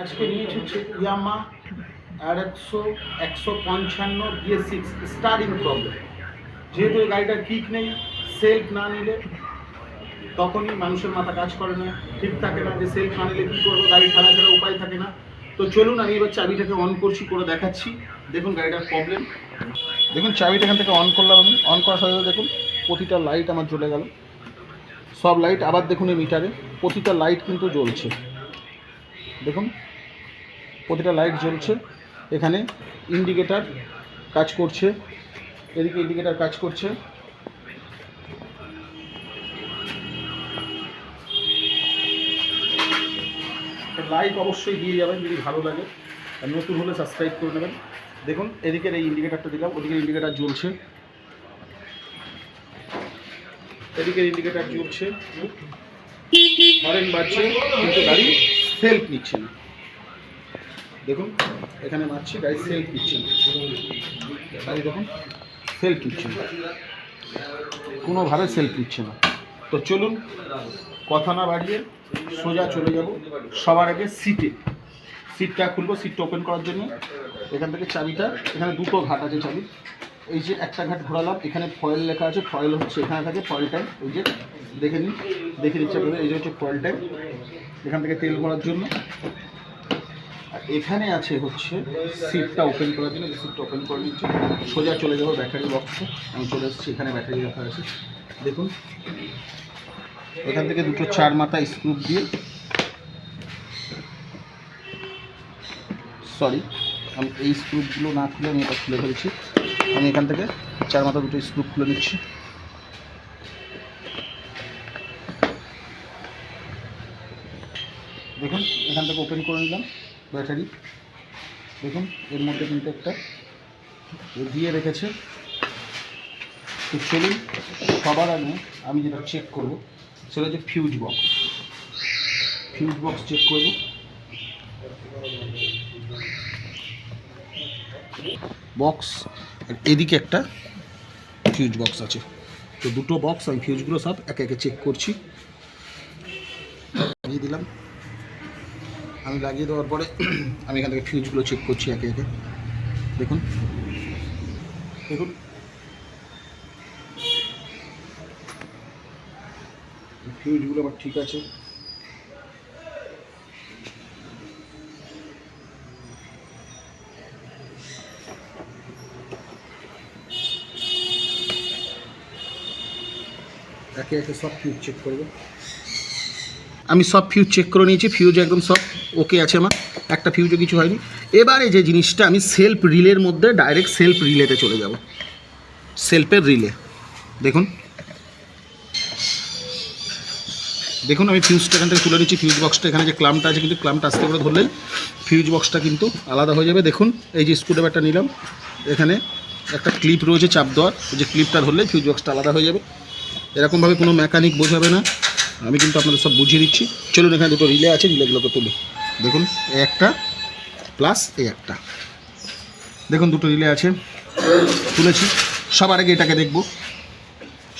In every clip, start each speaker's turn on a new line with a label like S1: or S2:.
S1: আজকে নিয়েছি হচ্ছে ইয়ামা আর একশো একশো পঞ্চান্ন বিএ সিক্স স্টারিং প্রবলেম যেহেতু এই গাড়িটার কিক নেই সেলফ না নিলে তখনই মানুষের মাথা কাজ করে না, ঠিক থাকে না যে সেলফ না নিলে কী করব, গাড়ি ঠাড়া ছাড়া উপায় থাকে না। তো চলুন আমি এবার চাবিটাকে অন করছি, করে দেখাচ্ছি। দেখুন গাড়িটার প্রবলেম দেখুন, চাবিটা এখান থেকে অন করলাম আমি। অন করার সাথে দেখুন, প্রতিটা লাইট আমার জ্বলে গেল। সব লাইট আবার দেখুন এই মিটারে প্রতিটা লাইট কিন্তু জ্বলছে। দেখুন, প্রতিটা লাইট জ্বলছে। এখানে ইন্ডিকেটার কাজ করছে। এদিকে ইন্ডিকেটার কাজ করছে। লাইক অবশ্যই দিয়ে যাবেন যদি ভালো লাগে। আর নতুন হলে সাবস্ক্রাইব করে নেবেন। দেখুন, এদিকের এই ইন্ডিকেটারটা দিলাম, ওদিকের ইন্ডিকেটার জ্বলছে। এদিকের ইন্ডিকেটার জ্বলছে। হরেন বাজছে কিন্তু গাড়ি সেলফ নিচ্ছে না। দেখুন, এখানে মারছি গাড়ি সেলফ নিচ্ছে না। দেখুন সেলফ নিচ্ছে না। কোনোভাবে সেলফ নিচ্ছে না। তো চলুন, কথা না বাড়িয়ে সোজা চলে যাব। সবার আগে সিটে সিটটা খুলবো সিটটা ওপেন করার জন্য। এখান থেকে চাবিটা, এখানে দুটো ঘাট আছে চাবি। এই যে একটা ঘাট ঘোরালাম, এখানে ফয়েল লেখা আছে ফয়েল হচ্ছে এখানে থাকে ফয়েল ট্যাঙ্ক এই যে, দেখে নিন, দেখে নিচ্ছে এই যে হচ্ছে ফয়েল ট্যাঙ্ক এখান থেকে তেল ভরার জন্য। আর এখানে আছে হচ্ছে সিটটা ওপেন করার জন্য। সিটটা ওপেন করে নিচ্ছে। সোজা চলে যাব ব্যাটারি বক্সে আমি চলে এসেছি, এখানে ব্যাটারি রাখা আছে দেখুন। এখান থেকে দুটো চার মাথা স্ক্রুপ দিয়ে সরি আমি এই স্ক্রুপগুলো না খুলে আমি এটা খুলে ফেলেছি। আমি এখান থেকে চার মাথা দুটো স্ক্রুপ খুলে নিচ্ছি। দেখুন, এখান থেকে ওপেন করে নিলাম ব্যাটারি দেখুন, এর মধ্যে কিন্তু একটা দিয়ে রেখেছে। তো চলুন, সবার আগে আমি যেটা চেক করব, সেটা হচ্ছে fuse box fuse box check করব। বক্স এদিকে একটা ফিউজ বক্স আছে। তো দুটো বক্স আমি ফিউজগুলো সব একে একে চেক করছি। লাগিয়ে দিলাম। আমি লাগিয়ে দেওয়ার পরে আমি এখান থেকে ফিউজগুলো চেক করছি একে একে। দেখুন। দেখুন। ফিউজগুলো আবার ঠিক আছে। একে একে সব ফিউজ চেক করব। আমি সব ফিউজ চেক করে নিয়েছি ফিউজ একদম সব ওকে আছে আমার, একটা ফিউজও কিছু হয়নি। এবারে যে জিনিসটা আমি সেলফ রিলের মধ্যে ডাইরেক্ট সেলফ রিলেতে চলে যাব। সেলফের রিলে দেখুন। দেখুন, আমি ফিউজটা এখান থেকে তুলে নিচ্ছি ফিউজ বক্সটা এখানে যে ক্লামটা আছে, কিন্তু ক্লামটা আস্তে করে ধরলেই ফিউজ বক্সটা কিন্তু আলাদা হয়ে যাবে। দেখুন, এই যে স্ক্রুড্রাইভারটা নিলাম, এখানে একটা ক্লিপ রয়েছে চাপ দেওয়ার যে ক্লিপটা ধরলেই ফিউজ বক্সটা আলাদা হয়ে যাবে। এরকমভাবে কোনো মেকানিক বোঝাবে না। আমি কিন্তু আপনাদের সব বুঝিয়ে দিচ্ছি। চলুন এখানে দুটো রিলে আছে রিলেগুলোকে তুলি। দেখুন এই একটা প্লাস এই একটা। দেখুন, দুটো রিলে আছে। তুলেছি। সবার আগে এটাকে দেখব।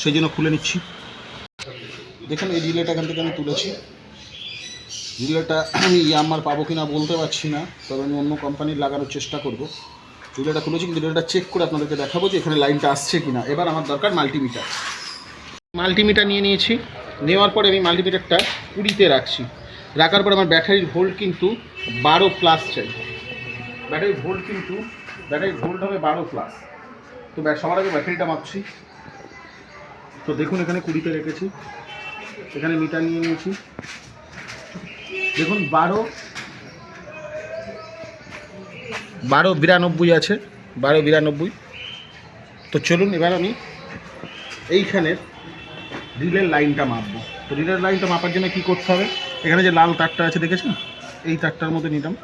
S1: সেই জন্য খুলে নিচ্ছি। দেখুন, এই রিলেটা এখান থেকে আমি তুলেছি। রিলেটা আমি ইয়ামার পাবো কিনা বলতে পারছি না, তবে আমি অন্য কোম্পানির লাগানোর চেষ্টা করব। রিলেটা তুলেছি, কিন্তু রিলেটা চেক করে আপনাদেরকে দেখাবো যে এখানে লাইনটা আসছে কিনা। এবার আমার দরকার মাল্টিমিটার মাল্টিমিটার নিয়ে নিয়েছি। নেওয়ার পরে আমি মাল্টিমিটারটা কুড়িতে রাখছি। রাখার পরে আমার ব্যাটারির ভোল্ট কিন্তু বারো প্লাস চাই। ব্যাটারির ভোল্ট কিন্তু, ব্যাটারির ভোল্ট হবে বারো প্লাস তো সবার আগে ব্যাটারিটা মাপছি। তো দেখুন এখানে কুড়িতে রেখেছি। এখানে মিটার নিয়ে নিয়েছি। দেখুন বারো বারো বিরানব্বই আছে, বারো বিরানব্বই। তো চলুন, এবার আমি এইখানের রিলের লাইনটা মাপবো। তো রিলের লাইনটা মাপার জন্য কী করতে হবে? এখানে যে লাল তারটা আছে দেখেছেন এই তারটার মধ্যে নিলাম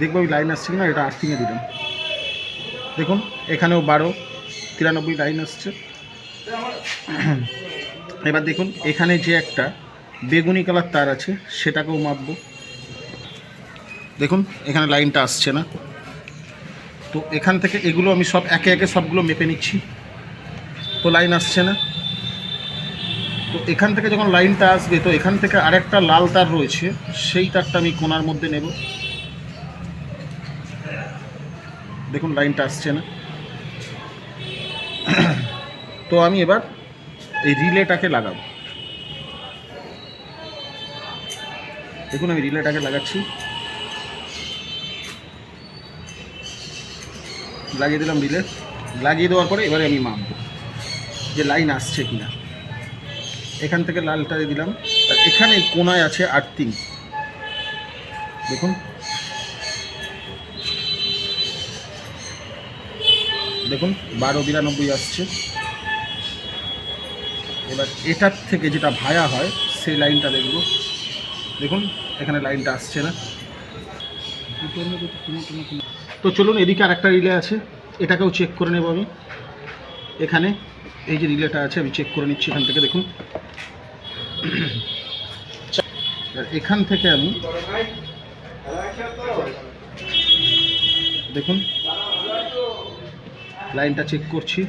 S1: দেখব ওই লাইন আসছে কিনা, এটা আর্থিংয়ে দিলাম দেখুন, এখানেও বারো, তিরানব্বই লাইন আসছে। এবার দেখুন, এখানে যে একটা বেগুনি কালার তার আছে, সেটাকেও মাপবো। দেখুন, এখানে লাইনটা আসছে না। তো এখান থেকে এগুলো আমি সব, একে একে সবগুলো মেপে নিচ্ছি। তো লাইন আসছে না। তো এখান থেকে যখন লাইনটা আসবে, তো এখান থেকে আরেকটা লাল তার রয়েছে, সেই তারটা আমি কোনার মধ্যে নেব। দেখুন, লাইনটা আসছে না। তো আমি এবার এই রিলেটাকে লাগাবো। দেখুন, আমি রিলেটাকে লাগাচ্ছি। লাগিয়ে দিলাম রিলে। লাগিয়ে দেওয়ার পরে এবারে আমি মাপব যে লাইন আসছে কিনা। এখান থেকে লালটা দিয়ে দিলাম। আর এখানে কোনায় আছে আর্থিং দেখুন। দেখুন, বারো বিরানব্বই আসছে। এবার এটার থেকে যেটা ভায়া হয়, সেই লাইনটা দেখব দেখুন, এখানে লাইনটা আসছে না। তো চলুন, এদিকে আরেকটা রিলে আছে। এটাকেও চেক করে নেব আমি। এখানে এই যে রিলেটা আছে, আমি চেক করে নিচ্ছি এখান থেকে, দেখুন। আর এখান থেকে আমি দেখুন, লাইনটা চেক করছি।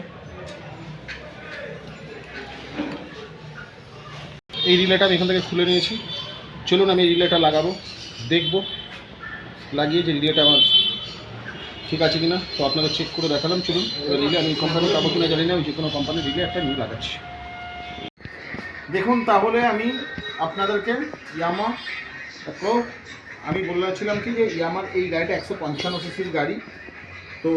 S1: এই রিলেটা আমি এখান থেকে খুলে নিয়েছি। চলুন আমি এই রিলেটা লাগাবো, দেখব। লাগিয়ে যে রিলেটা আমার ঠিক আছে কিনা, তো আপনাদের চেক করে দেখালাম। চলুন রিলে আমি কোম্পানি পাবো কিনা জানি না আমি যে কোনো কোম্পানির রিলে একটা নিয়ে লাগাচ্ছি। দেখুন, তাহলে আমি আপনাদেরকে ইয়ামা প্রো আমি বলেছিলাম কি যে ইয়ামার এই গাড়িটা একশো পঞ্চান্ন সিসির গাড়ি। তো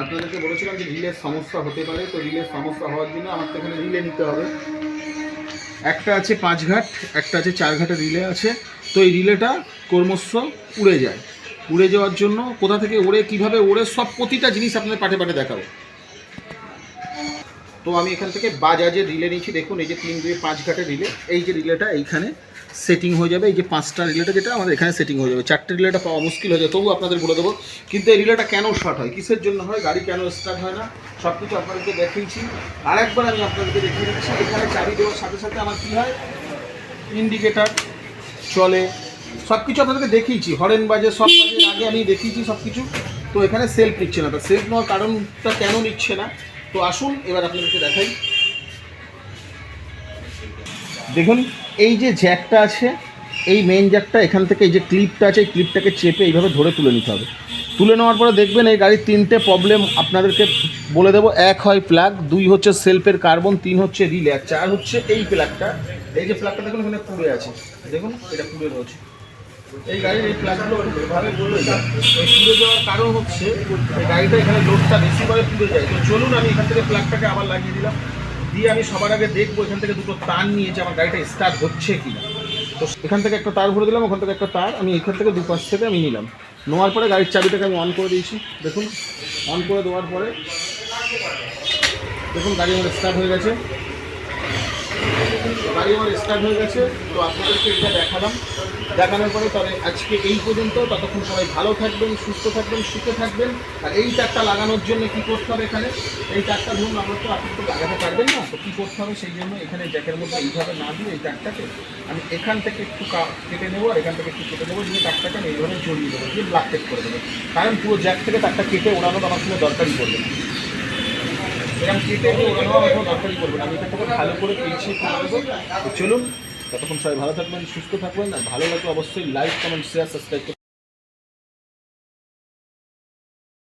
S1: আপনাদেরকে বলেছিলাম যে রিলের সমস্যা হতে পারে, তো রিলের সমস্যা হওয়ার জন্য আমার তো এখানে রিলে নিতে হবে। একটা আছে পাঁচ ঘাট, একটা আছে চার ঘাটের রিলে আছে। তো এই রিলেটা ক্রমশ উড়ে যায়। উড়ে যাওয়ার জন্য কোথা থেকে ওড়ে, কীভাবে ওড়ে, সব প্রতিটা জিনিস আপনাদের পাঠে পাঠে দেখাবো। তো আমি এখান থেকে বাজাজের রিলে নিয়েছি। দেখুন, এই যে তিন দুই পাঁচ ঘাটের রিলে, এই যে রিলেটা এইখানে সেটিং হয়ে যাবে। এই যে পাঁচটা রিলেটা যেটা, আমাদের এখানে সেটিং হয়ে যাবে। চারটে রিলেটা পাওয়া মুশকিল হয়ে যাবে। তবু আপনাদের বলে দেবো, কিন্তু এই রিলেটা কেন শর্ট হয়? কিসের জন্য হয়? গাড়ি কেন স্টার্ট হয় না? সব কিছু আপনাদেরকে দেখিয়েছি। আর একবার আমি আপনাদেরকে দেখিয়ে দিচ্ছি, এখানে চাবি দেওয়ার সাথে সাথে আমার কী হয়? ইন্ডিকেটার চলে। সব কিছু আপনাদেরকে দেখিয়েছি। হরেন বাজে, সব বাজে, আগে আমি দেখিয়েছি সব কিছু তো এখানে সেলফ নিচ্ছে না। তো সেলফ নেওয়ার কারণটা কেন নিচ্ছে না? তো আসুন, এবার আপনাদেরকে দেখাই। দেখুন, এই যে জ্যাকটা আছে, এই মেন জ্যাকটা, এখান থেকে এই যে ক্লিপটা আছে, এই ক্লিপটাকে চেপে এইভাবে ধরে তুলে নিতে হবে। তুলে নেওয়ার পরে দেখবেন এই গাড়ির তিনটে প্রবলেম আপনাদেরকে বলে দেবো। এক হয় প্লাগ দুই হচ্ছে সেলফের কার্বন তিন হচ্ছে রিলে চার হচ্ছে এই প্লাগটা এই যে প্লাগটা দেখুন এখানে পুড়ে আছে। দেখুন, এটা পুড়ে রয়েছে। এই গাড়ির এই প্লাগগুলো এভাবে পুড়ে যায় এই পুড়ে যাওয়ার কারণ হচ্ছে এই গাড়িটা এখানে লোডটা বেশি করে পুড়ে যায়। তো চলুন, আমি এখান থেকে প্লাগটাকে আবার লাগিয়ে দিলাম। দিয়ে আমি সবার আগে দেখব এখান থেকে দুটো তার নিয়েছে আমার গাড়িটা স্টার্ট হচ্ছে কি তো এখান থেকে একটা তার ভরে দিলাম, ওখান থেকে একটা তার। আমি এখান থেকে দুপাশ থেকে আমি নিলাম। নেওয়ার পরে গাড়ির চাবিটাকে আমি অন করে দিয়েছি। দেখুন অন করে দেওয়ার পরে দেখুন, গাড়ি আমার স্টার্ট হয়ে গেছে। গাড়ি আমার স্টার্ট হয়ে গেছে। তো আপনাদেরকে এটা দেখালাম। দেখানোর পরে তবে আজকে এই পর্যন্ত। ততক্ষণ সবাই ভালো থাকবেন, সুস্থ থাকবেন, সুখে থাকবেন। আর এই তারটা লাগানোর জন্য কি করতে হবে এখানে? এই তারটা ধরুন, আমরা তো আপনি তো লাগাতে পারবেন না। তো কী করতে হবে? সেই জন্য এখানে জ্যাকের মধ্যে এইভাবে না দিয়ে এই তারটাকে আমি এখান থেকে একটু কেটে নেব আর এখান থেকে একটু কেটে নেব, দিয়ে তারটাকে আমি এইভাবে জড়িয়ে দেবো, দিয়ে ব্লাক টেপ করে দেবো। কারণ পুরো জ্যাক থেকে তারটা কেটে ওড়ানোর আমার কোনো দরকারই পড়বে না। এরকম কেটে ওড়ানো আমার কোনো দরকারই পড়বে না। আমি এটা ভালো করে পেয়েছি চলুন ততক্ষণ সবাই ভালো থাকবেন সুস্থ থাকবেন আর ভালো লাগলে অবশ্যই লাইক কমেন্ট শেয়ার সাবস্ক্রাইব